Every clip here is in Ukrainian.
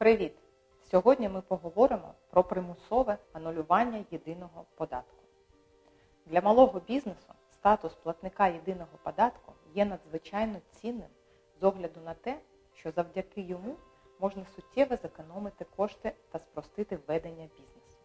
Привіт! Сьогодні ми поговоримо про примусове анулювання єдиного податку. Для малого бізнесу статус платника єдиного податку є надзвичайно цінним з огляду на те, що завдяки йому можна суттєво зекономити кошти та спростити введення бізнесу.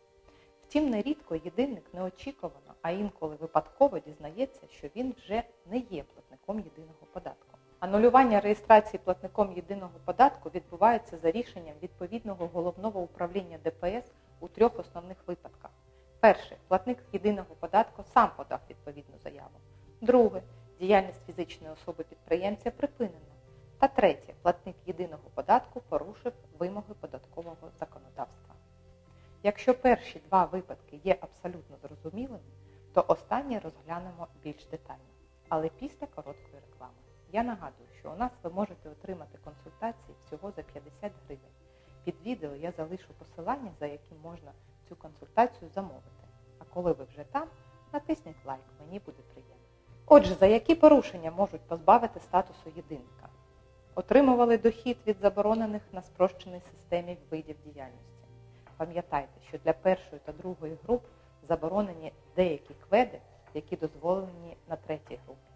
Втім, нерідко єдинник неочікувано, а інколи випадково дізнається, що він вже не є платником єдиного податку. Анулювання реєстрації платником єдиного податку відбувається за рішенням відповідного головного управління ДПС у трьох основних випадках. Перше, платник єдиного податку сам подав відповідну заяву. Друге, діяльність фізичної особи підприємця припинена. Та третє, платник єдиного податку порушив вимоги податкового законодавства. Якщо перші два випадки є абсолютно зрозумілими, то останні розглянемо більш детально, але після короткої реклами. Я нагадую, що у нас ви можете отримати консультації всього за 50 гривень. Під відео я залишу посилання, за яким можна цю консультацію замовити. А коли ви вже там, натисніть лайк, мені буде приємно. Отже, за які порушення можуть позбавити статусу єдинника? Отримували дохід від заборонених на спрощеній системі видів діяльності. Пам'ятайте, що для першої та другої груп заборонені деякі кведи, які дозволені на третій групі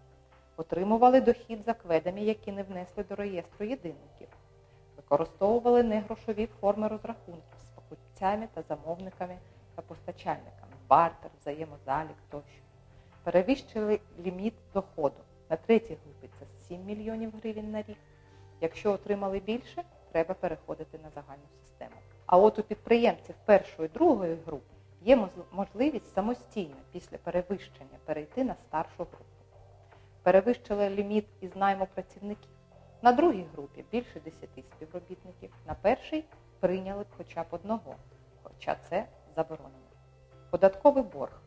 отримували дохід за кведами, які не внесли до реєстру єдинників, використовували негрошові форми розрахунків з покупцями та замовниками та постачальниками, бартер, взаємозалік тощо. Перевищили ліміт доходу. На третій групі це 7 мільйонів гривень на рік. Якщо отримали більше, треба переходити на загальну систему. А от у підприємців першої другої груп є можливість самостійно після перевищення перейти на старшу групу перевищили ліміт із найму працівників. На другій групі більше 10 співробітників. На першій прийняли б хоча б одного, хоча це заборонено. Податковий борг.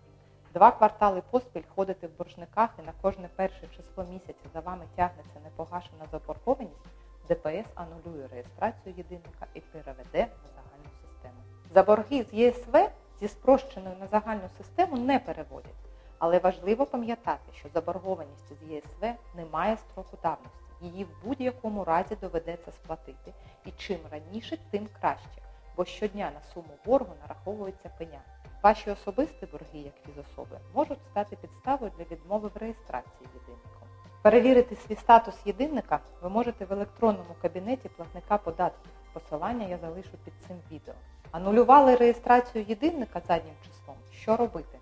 Два квартали поспіль ходити в боржниках і на кожне перше число місяця за вами тягнеться непогашена заборгованість, ДПС анулює реєстрацію єдинника і переведе на загальну систему. За борги з ЄСВ зі спрощеною на загальну систему не переводять. Але важливо пам'ятати, що заборгованість з ЄСВ не має строку давності. Її в будь-якому разі доведеться сплатити. І чим раніше, тим краще, бо щодня на суму боргу нараховується пеня. Ваші особисті борги, як фізособи, можуть стати підставою для відмови в реєстрації єдинником. Перевірити свій статус єдинника ви можете в електронному кабінеті платника податків. Посилання я залишу під цим відео. Анулювали реєстрацію єдинника заднім числом. Що робити?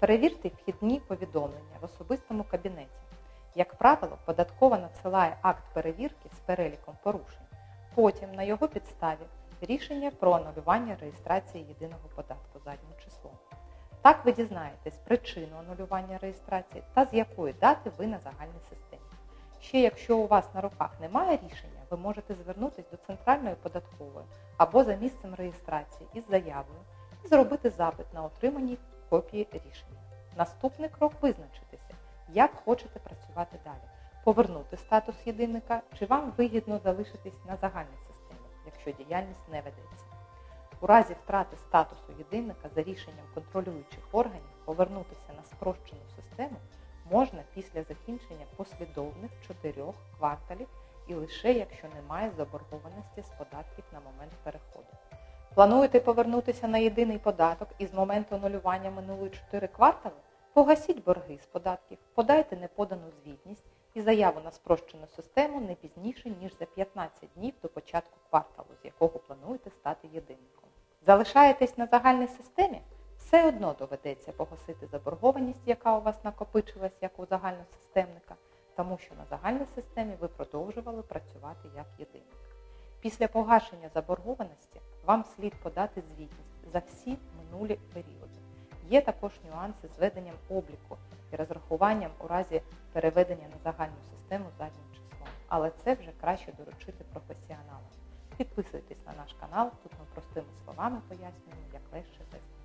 Перевірте вхідні повідомлення в особистому кабінеті. Як правило, податкова надсилає акт перевірки з переліком порушень. Потім на його підставі рішення про анулювання реєстрації єдиного податку заднім числом. Так ви дізнаєтесь причину анулювання реєстрації та з якої дати ви на загальній системі. Ще якщо у вас на руках немає рішення, ви можете звернутися до Центральної податкової або за місцем реєстрації із заявою і зробити запит на отримані копії рішення. Наступний крок визначитися, як хочете працювати далі. Повернути статус єдинника чи вам вигідно залишитись на загальній системі, якщо діяльність не ведеться. У разі втрати статусу єдинника за рішенням контролюючих органів повернутися на спрощену систему можна після закінчення послідовних чотирьох кварталів і лише якщо немає заборгованості з податків на момент переходу. Плануєте повернутися на єдиний податок і з моменту анулювання минулої 4 квартали? Погасіть борги з податків, подайте неподану звітність і заяву на спрощену систему не пізніше, ніж за 15 днів до початку кварталу, з якого плануєте стати єдинником. Залишаєтесь на загальній системі? Все одно доведеться погасити заборгованість, яка у вас накопичилась як у загальносистемника, тому що на загальній системі ви продовжували працювати як єдинник. Після погашення заборгованості вам слід подати звітність за всі минулі періоди. Є також нюанси з веденням обліку і розрахуванням у разі переведення на загальну систему заднім числом. Але це вже краще доручити професіоналам. Підписуйтесь на наш канал, тут ми простими словами пояснюємо, як легше вести.